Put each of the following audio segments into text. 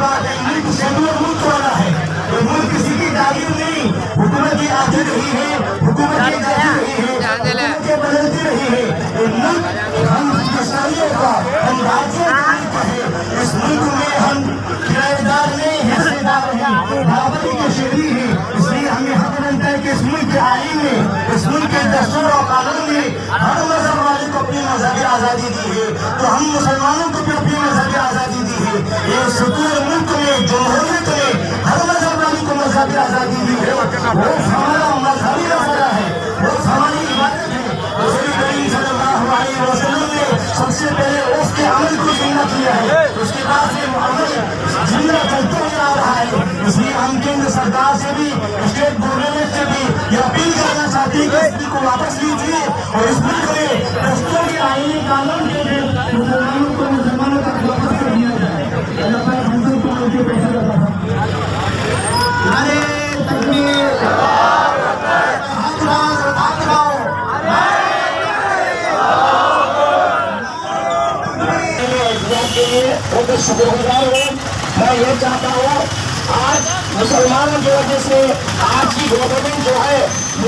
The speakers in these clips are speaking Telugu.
بات ہے یہ شہر ملک والا ہے۔ یہ ملک کسی کی تعلیم نہیں حکومت کی آتی رہی ہے حکومت کی جاتی رہی ہے حکومت کے بدلتی رہی ہے۔ یہ ملک ہم ہندوستانیوں کا ہم راجیوں کا ملک ہے اس ملک میں ہم قرائدار دار نہیں حصے دار نہیں برابری کے شریک ہیں۔ اس لیے ہمیں حق بنتا ہے کہ اس ملک کے آئین میں اس ملک کے دستور اور قانون میں ہر مذہب والے کو اپنی مذہبی آزادی دی ہے۔ تو ہم مسلمانوں کو بھی اپنی مذہبی آزادی ہے یہ ستور ملک میں جمہوریت میں، ہر مذہبانی کو مذہبی آزادی دی ہے۔ وہ ہمارا مذہبی رسالہ ہے، وہ ہماری عبادت ہے۔ رسول کریم صلی اللہ علیہ وسلم نے سب سے پہلے اس کے عمل کو زندہ کیا ہے۔ اس کے بعد سے محمد زندہ چلتے ہوئے آ رہا ہے۔ اس لیے ہم کیندر سردار سے بھی، اسٹیٹ گورنمنٹ سے بھی یہ اپیل کرنا چاہتی ہے کہ اس کو واپس لیجیے اور اس ملک میں دستوں کے آئینی قانون کے لیے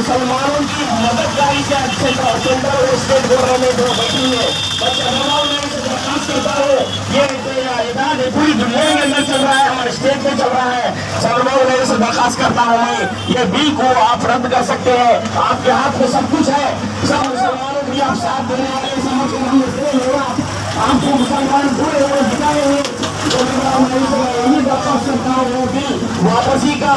مسلمانوں کی مددگاری سے اچھے طور کے اندر وہ اسٹیٹ گورنمنٹ ہو بچی ہے بچہ علماء میں سے درخواست کرتا ہوں یہ اعداد پوری دنیا میں اندر چل رہا ہے، ہمارے اسٹیٹ میں چل رہا ہے۔ علماء میں سے درخواست کرتا ہوں، میں یہ بل کو آپ رد کر سکتے ہیں، آپ کے ہاتھ میں سب کچھ ہے۔ سب مسلمانوں بھی آپ ساتھ دینے والے سمجھ کے ہم اس لیے آپ کو مسلمان پورے ہوئے بتائے ہیں واپسی کا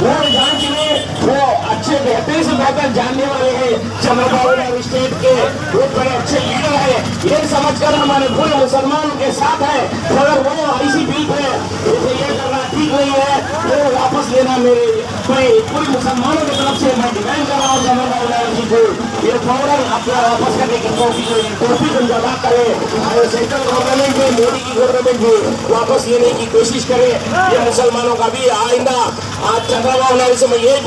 وہ نظام جنہیں وہ اچھے بہتر سے بہتر جاننے والے ہیں چندر اسٹیٹ کے وہ بڑے اچھے لیڈر ہے یہ سمجھ کر ہمارے پورے مسلمانوں کے ساتھ ہے مگر وہ اسی بیچ ہے نہیں ہے وہ واپس لینا میرے پورے پوری مسلمانوں کی طرف سے میں ڈیمانڈ کر رہا ہوں جنرل لالا جی کو یہ فوراً اپنا واپس کرنے کی کوشش انجام کرے اور سینٹرل گورنمنٹ بھی مودی کی گورنمنٹ بھی واپس لینے کی کوشش کرے یہ مسلمانوں کا بھی آئندہ آج چندرا باؤ نائڈو سے میں یہ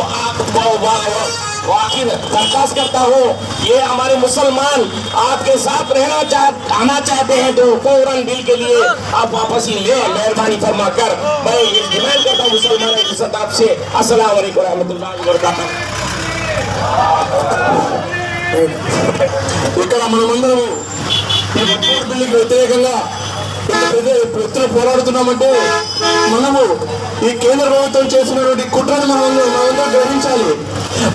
واقع درخواست کرتا ہوں یہ ہمارے مسلمان آپ کے ساتھ رہنا چاہ آنا چاہتے ہیں تو فوراً بل کے لیے آپ واپس ہی لیں مہربانی فرما کر میں یہ ڈیمانڈ کرتا ہوں مسلمان کے ساتھ سے السلام علیکم رحمۃ اللہ وبرکاتہ ఇక్కడ మనమందరం ఈ వ్యతిరేకంగా ఎత్తున పోరాడుతున్నామంటే మనము ఈ కేంద్ర ప్రభుత్వం చేసినటువంటి కుట్రను మనం మనంతా గ్రహించాలి.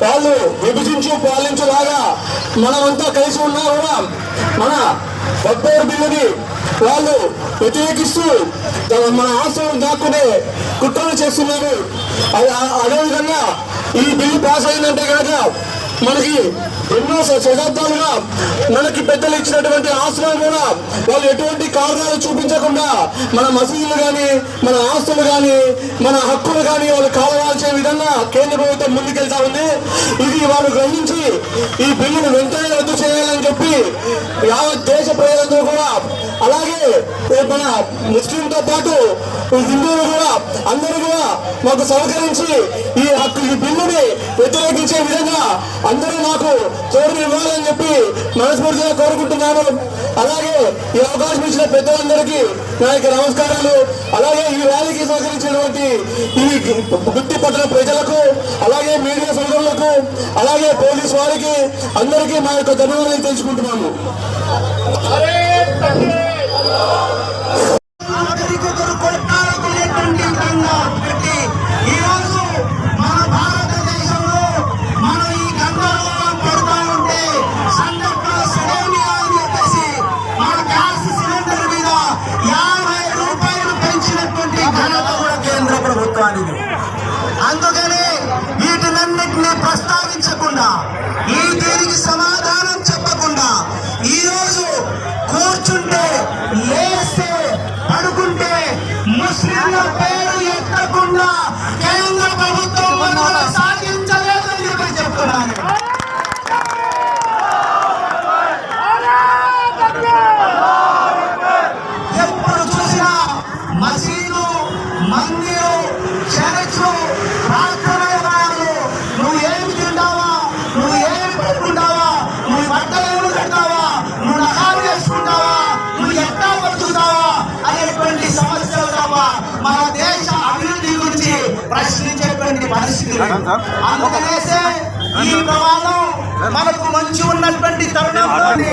వాళ్ళు విభజించు పాలించులాగా మనమంతా కలిసి ఉన్నా కూడా మన వక్ఫ్ బిల్లుని వాళ్ళు వ్యతిరేకిస్తూ మన ఆశ్రమం దాక్కునే కుట్రలు చేస్తున్నారు. అది అదేవిధంగా ఈ బిల్లు పాస్ అయిందంటే కనుక మనకి ఎన్నో శతాబ్దాలుగా మనకి పెద్దలు ఇచ్చినటువంటి ఆస్తులను కూడా వాళ్ళు ఎటువంటి కారణాలు చూపించకుండా మన మసీదులు కానీ మన ఆస్తులు కానీ మన హక్కులు కానీ వాళ్ళు కాలవాల్చే విధంగా కేంద్ర ప్రభుత్వం ముందుకెళ్తా ఉంది. ఇది వారు గ్రహించి ఈ బిల్లును వెంటనే రద్దు చేయాలని చెప్పి యావత్ దేశ ప్రజలందరూ కూడా అలాగే ఏ మన ముస్లింతో పాటు ఈ హిందువులు కూడా అందరూ కూడా మాకు సహకరించి ఈ హక్కు ఈ బిల్లుని వ్యతిరేకించే విధంగా అందరూ మాకు తోడు ఇవ్వాలని చెప్పి మనస్ఫూర్తిగా కోరుకుంటున్నాను అలాగే ఈ అవకాశం ఇచ్చిన పెద్దలందరికీ నా యొక్క నమస్కారాలు. అలాగే ఈ ర్యాలీకి సహకరించినటువంటి ఈ గుర్తి పట్టణ ప్రజలకు అలాగే మీడియా సోదరులకు అలాగే పోలీస్ వారికి అందరికీ మా యొక్క ధన్యవాదాలు తెలుసుకుంటున్నాము. నాగరికతను కొట్టాలనేటువంటి మన భారతదేశంలో మనం ఈ ఉంటే మన మీద యాభై రూపాయలు పెంచినటువంటి కేంద్ర అందుకని వీటినన్నిటినీ ప్రస్తావించకుండా ఈ దీనికి సమాధానం పేరు ఎత్తకుండా కేంద్ర ప్రభుత్వం మన దేశ అభివృద్ధి గురించి ప్రశ్నించేటువంటి పరిస్థితి. అందుకనేసే ఈ ప్రమాదం మనకు మంచి ఉన్నటువంటి తరుణంలోని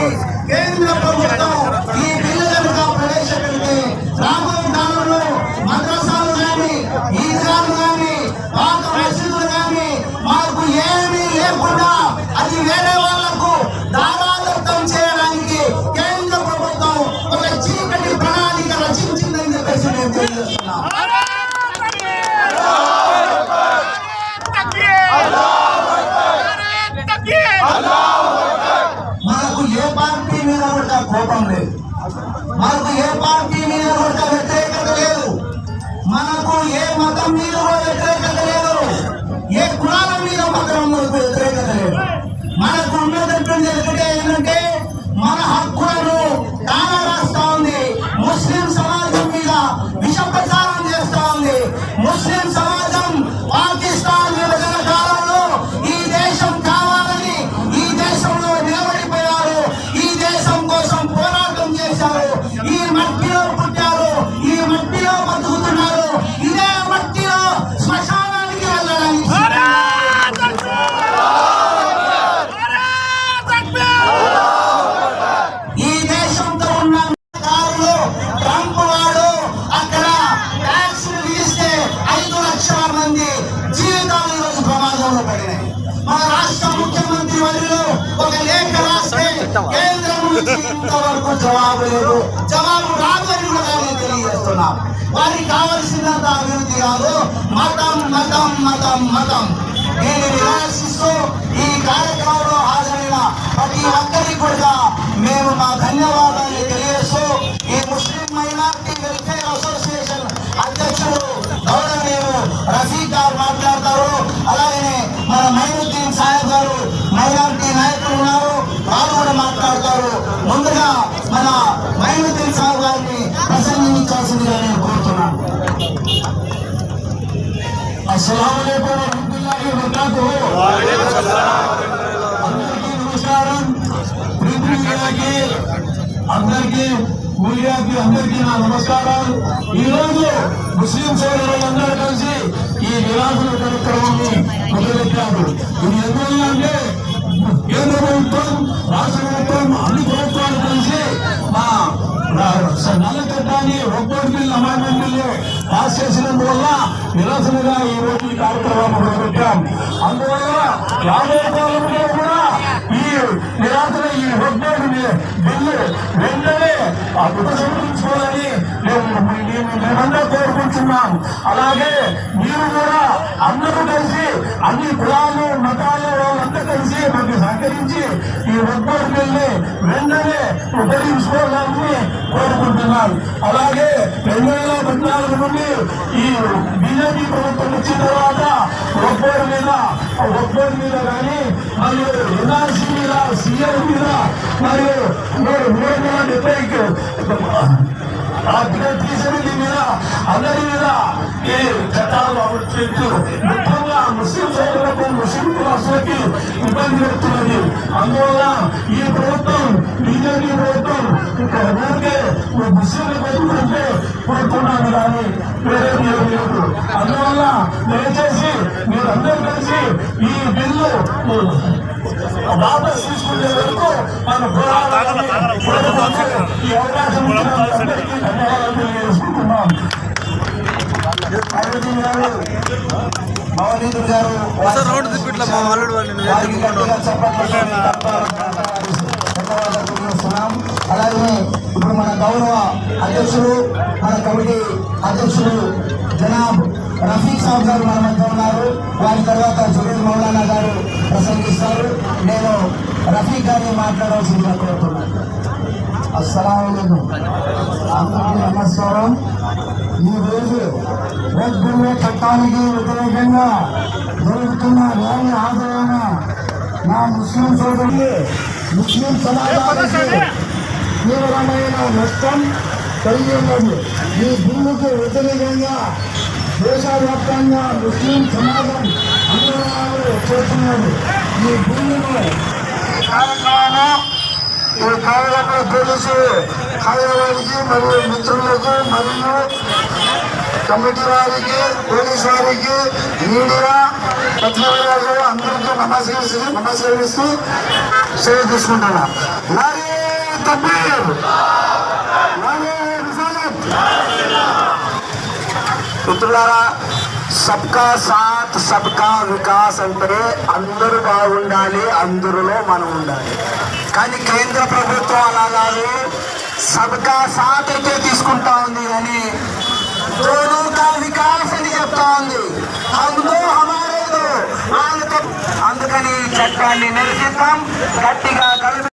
కేంద్ర ప్రభుత్వం ఈ బిల్లు కనుక ప్రవేశపెడితే రాబోయే లోపం లేదు. మనకు ఏ పార్టీ మీద కూడా వ్యతిరేకత లేదు. మనకు ఏ మతం మీద కూడా వ్యతిరేకత లేదు. ఏ కులాల మీద మాత్రం మనకు వ్యతిరేకత లేదు. మనకు నేను వారికి కావలసినంత అభివృద్ధి కాదు. మతం మతం మతం మతం. నేను నిరాశిస్తూ ఈ కార్యక్రమంలో హాజరైన ప్రతి ఒక్కరికి కూడా మేము మా ధన్యవాదాలు తెలియజేస్తూ ఈ ముస్లిం మీడియాకి అందరికీ నా నమస్కారాలు. ఈ రోజు ముస్లిం సోదరులందరూ కలిసి ఈ విలాసుల కార్యక్రమాన్ని మొదలెట్టారు ఇది ఎందువల్ల అంటే కేంద్ర ప్రభుత్వం రాష్ట్ర ప్రభుత్వం అన్ని ప్రభుత్వాలు కలిసి మా నల్ల చట్టాన్ని ఒక్కోటి బిల్లు అమెండ్మెంట్ బిల్లు పాస్ చేసినందువల్ల నిరసనగా ఈ రోజు ఈ కార్యక్రమాన్ని మొదలుపెట్టాం. అందువల్ల రాబోయే కాలంలో కూడా ఈ నిరాశన ఈ ఒక్కోటి బిల్లు వెంటనే ఉపసంహరించుకోవాలని మేము మేము- మేమందరూ కోరుకుంటున్నాం. అలాగే మీరు కూడా అందరూ కలిసి అన్ని కులాలు మతాలు వాళ్ళంతా కలిసి మనకి సహకరించి ఈ ఒక్కోటి బిల్లు వెంటనే ఉపయోగించుకోవాలని కోరుకుంటున్నాను అలాగే రెండు వేల పద్నాలుగు నుండి ఈ బీజేపీ ప్రభుత్వం వచ్చిన తర్వాత ఒక్కోటి మీద ఒక్కోటి మీద కానీ మరియు ఎన్ఆర్సీ మీద సీఎం మీద మరియు మూడు వందల డెబ్బై తీసేది మీద అందరి మీద ఈ చట్టాలు అమలు చేస్తూ ముఖ్యంగా ముస్లిం సోదరులకు ముస్లిం కులాసులకి ఇబ్బంది పెడుతున్నది అందువల్ల ఈ ప్రభుత్వం బీజేపీ ప్రభుత్వం ఇక్కడ ఊరికే ముస్లింలు పెట్టుకుంటే కోరుతున్నాను కానీ వేరే ఏమీ లేదు అందువల్ల దయచేసి మీరందరూ కలిసి ఈ బిల్లు వాపస్ తీసుకునే వరకు మన ఈ అవకాశం ధన్యవాదాలు తెలియజేసుకుంటున్నాం అరవింద్ గారు గారు రౌండ్ తిప్పిట్లా మా ధన్యవాదాలు అలాగే ఇప్పుడు మన గౌరవ అధ్యక్షులు మన కమిటీ అధ్యక్షులు జనాబ్ రఫీక్ సాబ్ గారు మన మధ్య ఉన్నారు. వారి తర్వాత జుబేద్ మౌలానా గారు ప్రసంగిస్తారు. నేను రఫీక్ గారిని మాట్లాడాల్సిందిగా కోరుతున్నాను. అస్సలం అందరికీ నమస్కారం. ఈ రోజు రెడ్ చట్టానికి వ్యతిరేకంగా జరుగుతున్న ర్యాలీ ఆదరణ నా ముస్లిం సోదరులు ముస్లిం సమాజానికి తీవ్రమైన నష్టం కలిగి ఉన్నది ఈ బిల్లుకు వ్యతిరేకంగా దేశవ్యాప్తంగా ముస్లిం సమాజం అందరూ చేస్తున్నారు. ఈ బిల్లును కార్యక్రమం ఈ కార్యక్రమం పోలీసు కార్యాలయానికి మరియు మిత్రులకు మరియు కమిటీ వారికి పోలీస్ వారికి మీడియా పత్రికలు అందరికీ నమస్కరిస్తూ నమస్కరిస్తూ సేవ తీసుకుంటున్నా. మరి మిత్రులారా సబ్కా సాత్ సబ్కా వికాస్ అంటే అందరూ బాగుండాలి అందరిలో మనం ఉండాలి. కానీ కేంద్ర ప్రభుత్వం అలా కాదు. సబ్కా సాత్ అయితే తీసుకుంటా ఉంది కానీ దోనో కా వికాస్ అని చెప్తా ఉంది. హమ్దో హమారేదో. వాళ్ళతో అందుకని చట్టాన్ని నిరసిద్దాం. గట్టిగా